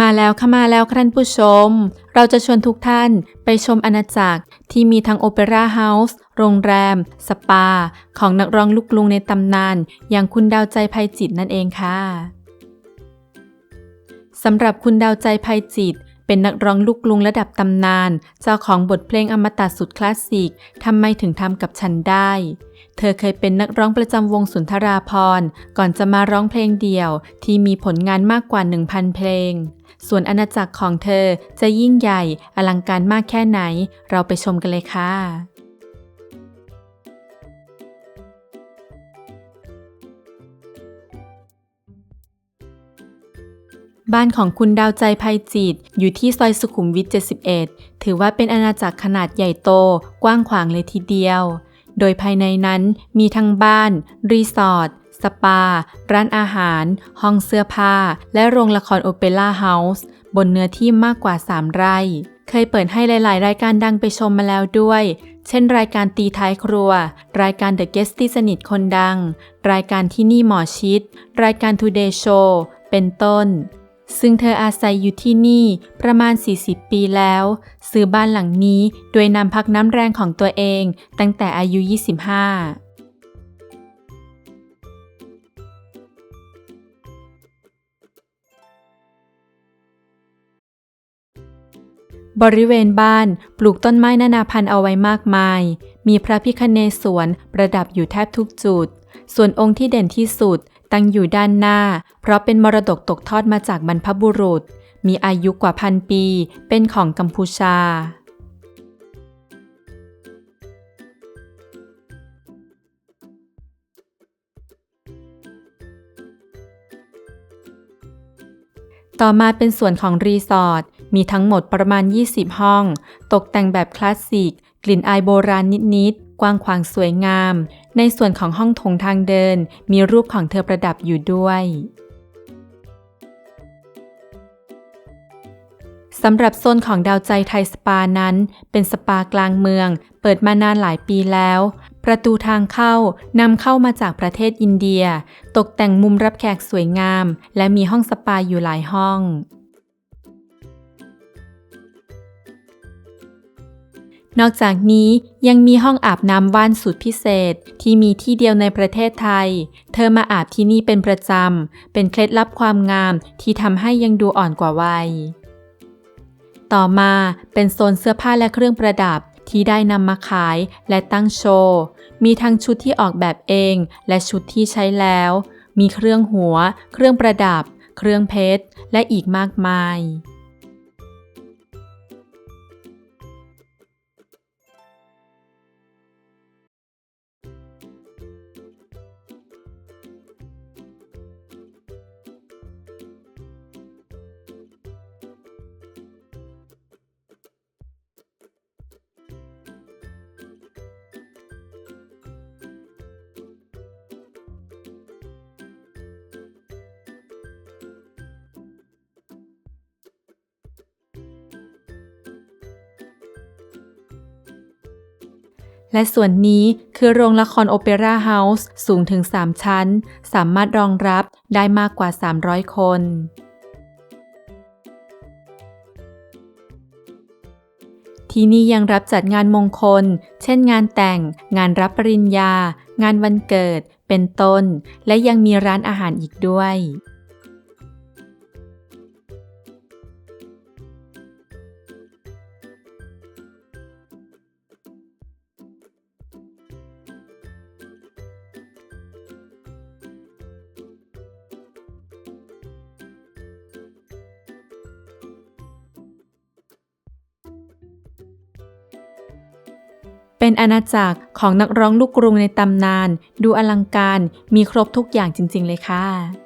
มาแล้วค่ะมาแล้วท่านผู้ชม เราจะชวนทุกท่านไปชมอาณาจักรที่มีทั้งโอเปร่าเฮาส์ โรงแรม สปา ของนักร้องลูกลุงในตำนาน อย่างคุณดาวใจภัยจิตนั่นเองค่ะ สำหรับคุณดาวใจภัยจิต เป็นนักร้องลูกกรุงระดับตำนาน เจ้าของบทเพลงอมตะสุดคลาสสิก ทำไมถึงทำกับฉันได้ เธอเคยเป็นนักร้องประจำวงสุนทราพรก่อนจะมาร้องเพลงเดี่ยว ที่มีผลงานมากกว่า 1,000 เพลง ส่วนอาณาจักรของเธอจะยิ่งใหญ่อลังการมากแค่ไหน เราไปชมกันเลยค่ะ บ้านของคุณดาวใจภัยจิต อยู่ที่ซอยสุขุมวิท 71 ถือว่าเป็นอาณาจักรขนาดใหญ่โต กว้างขวางเลยทีเดียว โดยภายในนั้นมีทั้งบ้าน รีสอร์ท สปา ร้านอาหาร ห้องเสื้อผ้า และโรงละครโอเปร่าเฮาส์ บนเนื้อที่มากกว่า 3 ไร่ เคยเปิดให้หลาย ๆ รายการดังไปชมมาแล้วด้วยเช่นรายการตีท้ายครัว รายการ The Guest ที่สนิทคนดัง รายการที่นี่หมอชิด รายการ Today Show เป็นต้น ซึ่งเธออาศัยอยู่ที่นี่ประมาณ 40 ปีแล้ว ซื้อบ้านหลังนี้โดยนำพักน้ำแรงของตัวเองตั้งแต่อายุ 25บริเวณบ้านปลูกต้นไม้นานาพันธุ์เอาไว้มากมาย มีพระพิคเนศวรประดับอยู่แทบทุกจุด ส่วนองค์ที่เด่นที่สุด ตั้งอยู่ด้านหน้า เพราะเป็นมรดกตกทอดมาจากบรรพบุรุษ มีอายุกว่าพันปี เป็นของกัมพูชา ต่อมาเป็นส่วนของรีสอร์ท มีทั้งหมดประมาณ 20 ห้อง ตกแต่งแบบคลาสสิก กลิ่นอายโบราณนิดๆ กว้างขวางสวยงาม ในส่วนของห้องโถงทางเดิน มีรูปของเธอประดับอยู่ด้วยสำหรับโซนของดาวใจไทยสปานั้น เป็นสปากลางเมือง เปิดมานานหลายปีแล้ว ประตูทางเข้านำเข้ามาจากประเทศอินเดีย ตกแต่งมุมรับแขกสวยงาม และมีห้องสปาอยู่หลายห้อง นอกจากนี้ยังมีห้องอาบน้ำว่านสุดพิเศษ ที่มีที่เดียวในประเทศไทย เธอมาอาบที่นี่เป็นประจำ เป็นเคล็ดลับความงามที่ทำให้ยังดูอ่อนกว่าวัย ต่อมาเป็นโซนเสื้อผ้าและเครื่องประดับที่ได้นำมาขายและตั้งโชว์ มีทั้งชุดที่ออกแบบเองและชุดที่ใช้แล้ว มีเครื่องหัว เครื่องประดับ เครื่องเพชร และอีกมากมาย และส่วนนี้คือโรงละครโอเปร่าเฮาส์สูงถึง 3 ชั้น สามารถรองรับได้มากกว่า 300 คน ที่นี่ยังรับจัดงานมงคล เช่นงานแต่ง งานรับปริญญา งานวันเกิด เป็นต้น และยังมีร้านอาหารอีกด้วย เป็นอาณาจักรของนักร้องลูกกรุงในตำนาน ดูอลังการมีครบทุกอย่างจริง ๆ เลยค่ะ